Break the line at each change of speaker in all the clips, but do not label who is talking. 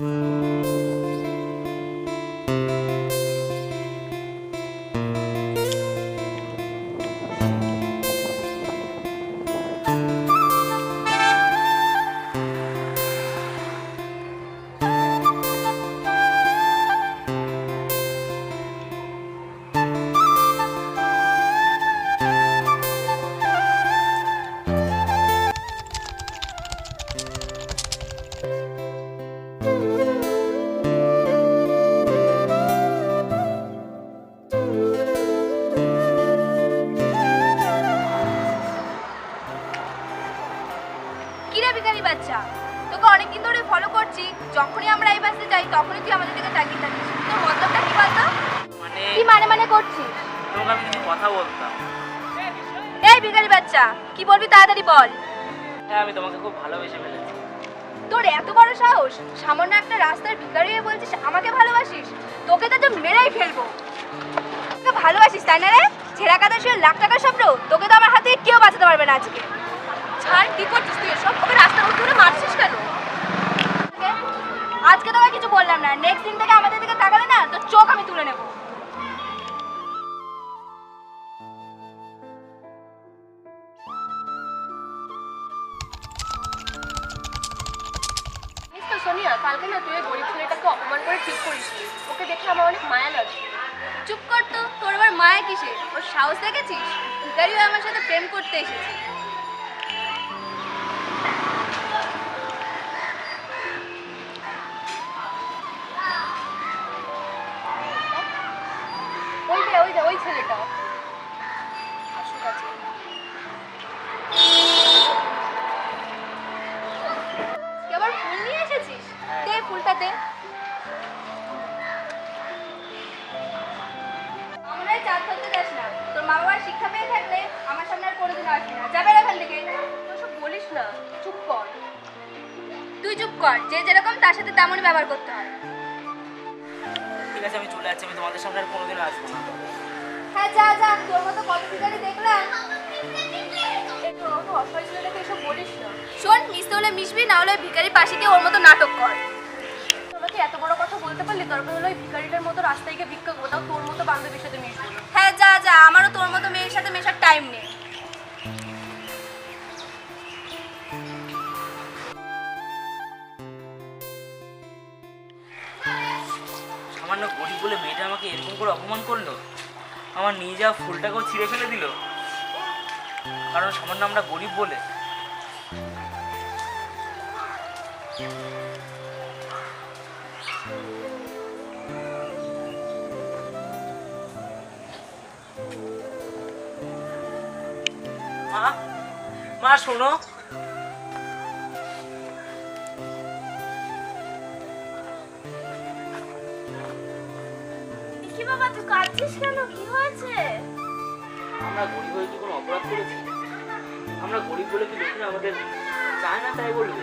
কিরে যখনই আমরা এই বাসে যাই তখনই তুই আমাদের দিকে তাকিয়ে থাকিস। তোর মতলবটা কি বলতো?
মানে
কি মানে মানে করছিস?
তোমাকে আমি কিছু কথা বলতাম।
এই ভিখারি বাচ্চা কি বলবি তাড়াতাড়ি বল।
হ্যাঁ আমি তোমাকে খুব ভালোবেসে ফেলেছি।
তোর এত বড় সাহস? সামান্য একটা রাস্তার ভিখারি হয়ে বলছিস আমাকে ভালোবাসিস? তোকে তো মেরেই ফেলব। তোকে ভালোবাসিস তাই না রে? ছেঁড়া কাদা শুয়ে লাখ টাকার স্বপ্ন তোকে তো আমার হাতে কেউ বাঁচাতে পারবে না আজকে। ছাড় কি করছিস তুই? এসব ওকে রাস্তার মধ্যে মারছিস কেন? আজকে তোকে কিছু বললাম না। নেক্সট দিন থেকে আমাদের দিকে তাকালে না তোর চোখ আমি তুলে নেব।
সোনিয়া কালকে না তুই গরিব ছেলেটাকে অপমান করে ঠিক করিস ওকে দেখে আমার অনেক মায়া লাগে।
চুপ কর তো তোর আবার মায়া কিসে ওর সাহস দেখেছিস? হয়ে আমার সাথে প্রেম করতে এসেছে। দে আমরা চাঁদ ধরতে যাস না। তোর মা বাবার শিক্ষা পেয়ে থাকলে আমার সামনে আর কোনোদিন আসবি না। যাবে এখান থেকে।
ওসব বলিস না। চুপ কর।
তুই চুপ কর। যে যেরকম তার সাথে তেমনই ব্যবহার করতে হয়।
ঠিক আছে আমি চলে যাচ্ছি। আমি তোমাদের সামনে আর কোনোদিন আসব না।
হ্যাঁ যা যা। তোর মতো কত ভিখারি দেখলাম। শোন মিশতে হলে মিশবি না হলে ভিখারি পাশে গিয়ে ওর মতো নাটক কর।
আমাকে এত বড় কথা বলতে পারলি দরকার হলো ওই ভিখারিটার মতো রাস্তায় গিয়ে ভিক্ষা করব তাও তোর মতো বান্ধবীর সাথে মিশবো
হ্যাঁ যা যা আমারও তোর মতো মেয়ের সাথে মেশার টাইম নেই।
সামান্য গরিব বলে মেয়েটা আমাকে এরকম করে অপমান করল? আমার নিয়ে যাওয়া ফুলটাকেও ছিঁড়ে ফেলে দিল? কারণ সামান্য আমরা গরিব বলে। মা মা শোনো।
কি বাবা তুই কাঁদছিস কেন? কি হয়েছে?
আমরা গরিব হয়ে কি কোনো অপরাধ করেছি? আমরা গরিব বলে কি লোকেরা আমাদের চায় না তাই বলবে?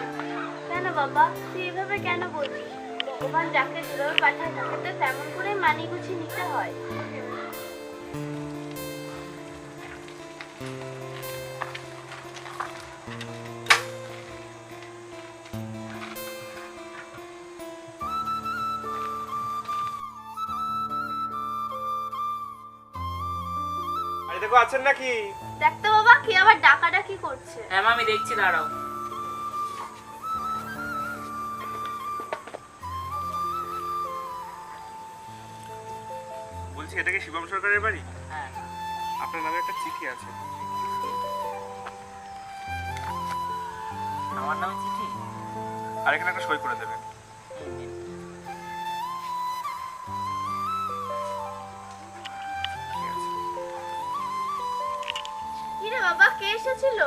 কেন বাবা তুই এভাবে কেন বলছিস? ভগবান যাকে যেভাবে পাঠায় তাকে তো তেমন করে মানি গুছিয়ে নিতে হয়।
আরে দেখো আছেন নাকি?
দেখতো বাবা কি আবার ডাকাডাকি করছে।
হ্যাঁ মা আমি দেখছি দাঁড়াও।
বলছি এটা কি শিবম সরকারের বাড়ি?
হ্যাঁ।
আপনার নামে একটা চিঠি আছে।
আমার নামে চিঠি?
আর এখানে একটা সই করে দেবেন
বাবা কে এসেছিল?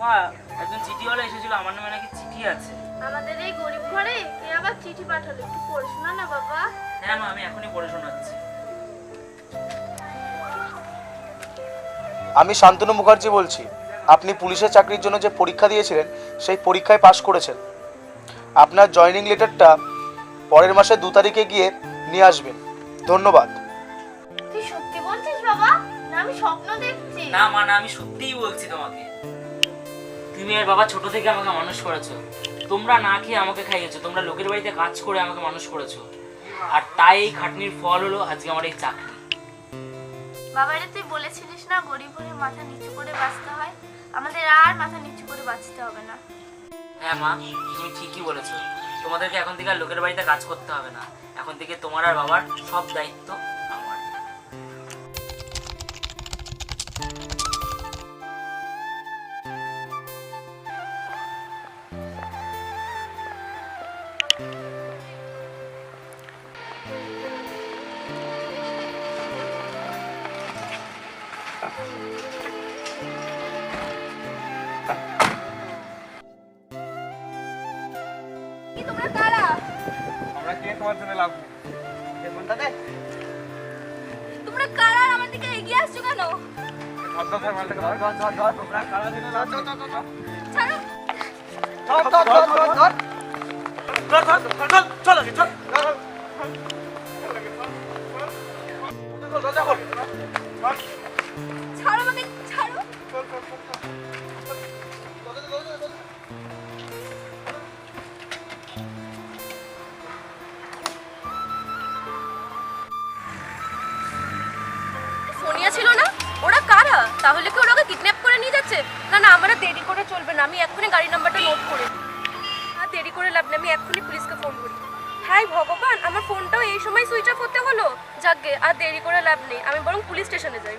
মা একজন চিঠিওয়ালা এসেছিল আমার নামে নাকি চিঠি আছে।
আমাদের এই গরিব ঘরে কে আবার চিঠি পাঠালো? একটু পড়ে শোনা না বাবা।
হ্যাঁ মা আমি এখনই পড়ে শোনাচ্ছি।
আমি শান্তনু মুখার্জি বলছি। আপনি পুলিশের চাকরির জন্য যে পরীক্ষা দিয়েছিলেন সেই পরীক্ষায় পাশ করেছেন। আপনার জয়নিং লেটারটা পরের মাসে দু তারিখে গিয়ে নিয়ে আসবেন। ধন্যবাদ।
তুই সত্যি বলছিস বাবা? না আমি স্বপ্ন দেখছি।
না মা না আমি সত্যিই বলছি তোমাকে। তুমি আর বাবা ছোট থেকে আমাকে মানুষ করেছ। তোমরা না খেয়ে আমাকে খাইয়েছো তোমরা লোকের বাড়িতে কাজ করে আমাকে মানুষ করেছ। আর তাই এই খাটনির ফল হলো আজকে আমার এই চাকরি।
বাবারে তুই বলেছিলিস না, গরিব হলে মাথা নিচু করে বাঁচতে হয়। আমাদের আর মাথা নিচু করে বাঁচতে হবে না।
হ্যাঁ মা, তুমি ঠিকই বলেছ। তোমাদেরকে এখন থেকে আর লোকের বাড়িতে কাজ করতে হবে না। এখন থেকে তোমার আর বাবার সব দায়িত্ব আমার।
তোমার
জন্য লাভ নেই
তোমরা কারা আমার দিকে এগিয়ে আসছো কেন
ধর ধর ধর
তাহলে কি ওরা কিডন্যাপ করে নিয়ে যাচ্ছে? না না, আমার দেরি করে চলবে না। আমি এক্ষুনি গাড়ি নাম্বারটা নোট করে। আর দেরি করে লাভ নেই। আমি এক্ষুনি পুলিশকে ফোন করি। হাই ভগবান, আমার ফোনটাও এই সময় সুইচ অফ হতে হলো? যাকগে আর দেরি করে লাভ নেই। আমি বরং পুলিশ স্টেশনে যাই।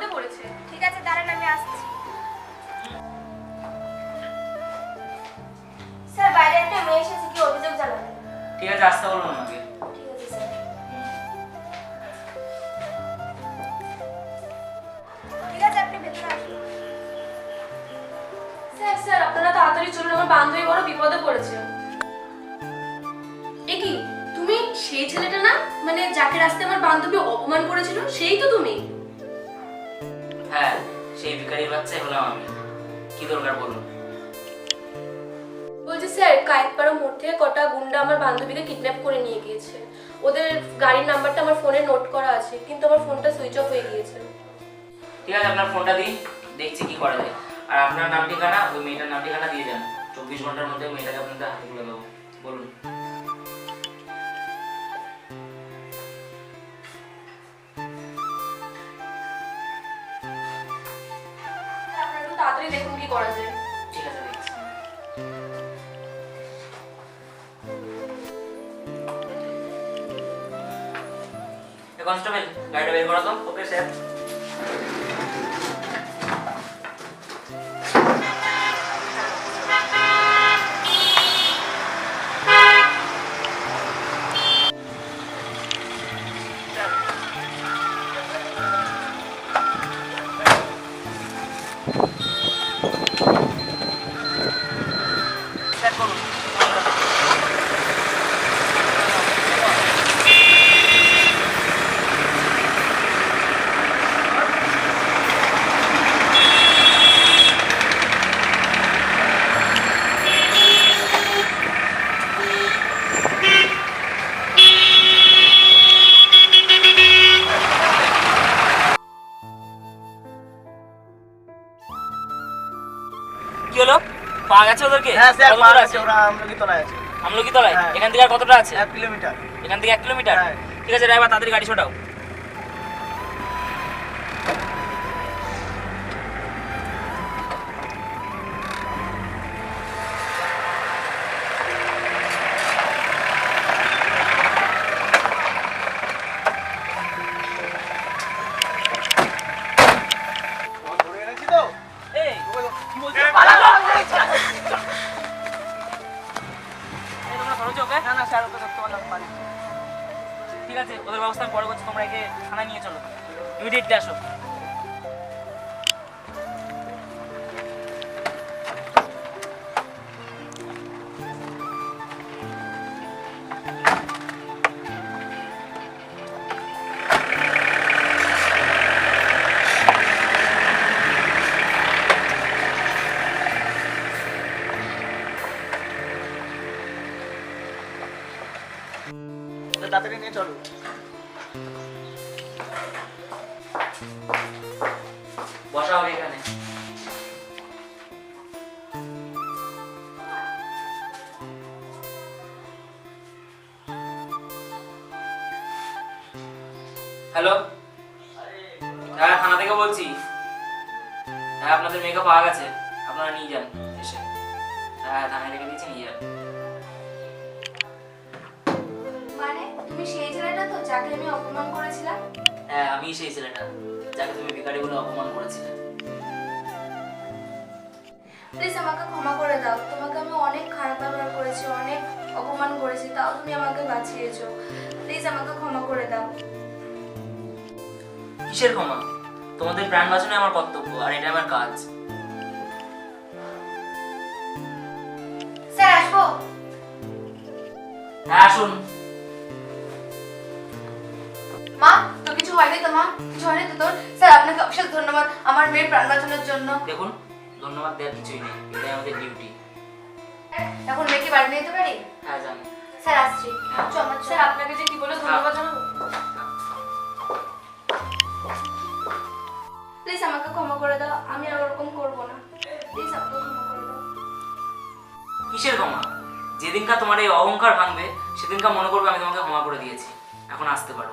বিপদে পড়েছে।
ঠিক আছে দাঁড়ান আমি আসছি।
স্যার বাইরে একটা মেয়ে এসেছে কি অভিযোগ জানাতে
ঠিক আছে আসতে বলুন আমাকে।
ঠিক আছে স্যার।
ঠিক আছে আপনি ভেতরে আসুন।
স্যার স্যার আপনারা তাড়াতাড়ি চলুন আমার বান্ধবী বড় বিপদে পড়েছে। এ কি তুমি সেই ছেলেটা না? মানে যাকে রাস্তায় আমার বান্ধবী অপমান করেছিল সেই তো তুমি?
হ্যাঁ সেই ভিখারির বাচ্চাই হলাম আমি। কি দরকার বলুন?
বলছি স্যার কায়েতপাড়া মোড় থেকে কটা গুন্ডা আমার বান্ধবীকে কিডন্যাপ করে নিয়ে গিয়েছে। ওদের গাড়ির নাম্বারটা আমার ফোনে নোট করা আছে কিন্তু আমার ফোনটা সুইচ অফ হয়ে গিয়েছে।
ঠিক আছে আপনার ফোনটা দিন দেখছি কি করা যায়। আর আপনার নাম ঠিকানা ওই মেয়েটার নাম ঠিকানা দিয়ে যান চব্বিশ ঘণ্টার মধ্যে মেয়েটাকে আপনাদের হাতে তুলে দেবো। বলুন।
তাড়াতাড়ি দেখুন কি করা যায়।
ঠিক আছে কনস্টেবল গাড়িটা বের করো তো ওকে স্যার। পাওয়া গেছে ওদেরকে?
হ্যাঁ স্যার পাওয়া গেছে ওরা আমলকি তলায় আছে।
আমলকি তলায়
হ্যাঁ।
এখান থেকে আর কতটা আছে?
এক কিলোমিটার।
এখান থেকে এক কিলোমিটার?
হ্যাঁ।
ঠিক আছে ড্রাইভার তাড়াতাড়ি গাড়ি ছোটাও। ওদের ব্যবস্থা আমি পরে করছি তোমরা একে থানায় নিয়ে চলো। ইমিডিয়েটলি আসো।
তাড়াতাড়ি নিয়ে চলো।
বসা হবে এখানে। হ্যালো হ্যাঁ থানা থেকে বলছি। হ্যাঁ আপনাদের মেকআপ পাওয়া গেছে। আপনারা নিয়ে যান, এসে। হ্যাঁ থানায় রেখে দিয়েছি, নিয়ে যান।
যাকে আমি অপমান করেছিলাম?
হ্যাঁ আমি সেই ছেলেটা যাকে তুমি ভিখারি বলে অপমান করেছিলে।
প্লিজ আমাকে ক্ষমা করে দাও। তোমাকে আমি অনেক খারাপ ব্যবহার করেছি অনেক অপমান করেছি তাও তুমি আমাকে বাঁচিয়েছো। প্লিজ আমাকে ক্ষমা করে দাও।
কিসের ক্ষমা? তোমাদের প্রাণ বাঁচানো আমার কর্তব্য আর এটা আমার কাজ।
কিছু হয়নি তো মা? কিছু হয়নি তো তোর? স্যার আপনাকে অশেষ ধন্যবাদ আমার মেয়ের প্রাণ বাঁচানোর জন্য।
দেখুন ধন্যবাদ দেওয়ার কিছুই নেই এটাই আমাদের ডিউটি
এখন মেয়েকে বাড়ি নিয়ে যেতে পারি?
হ্যাঁ জানি।
স্যার আসছি। চ আমার
স্যার আপনাকে যে কি বলে ধন্যবাদ জানাব?
প্লিজ আমাকে ক্ষমা করে দাও। আমি আর ওরকম করব না। প্লিজ আমাকে ক্ষমা করে দাও।
কিসের ক্ষমা? যেদিনকার তোমার এই অহংকার ভাঙবে সেদিনকার মনে করবে আমি তোমাকে ক্ষমা করে দিয়েছি। এখন আসতে পারো।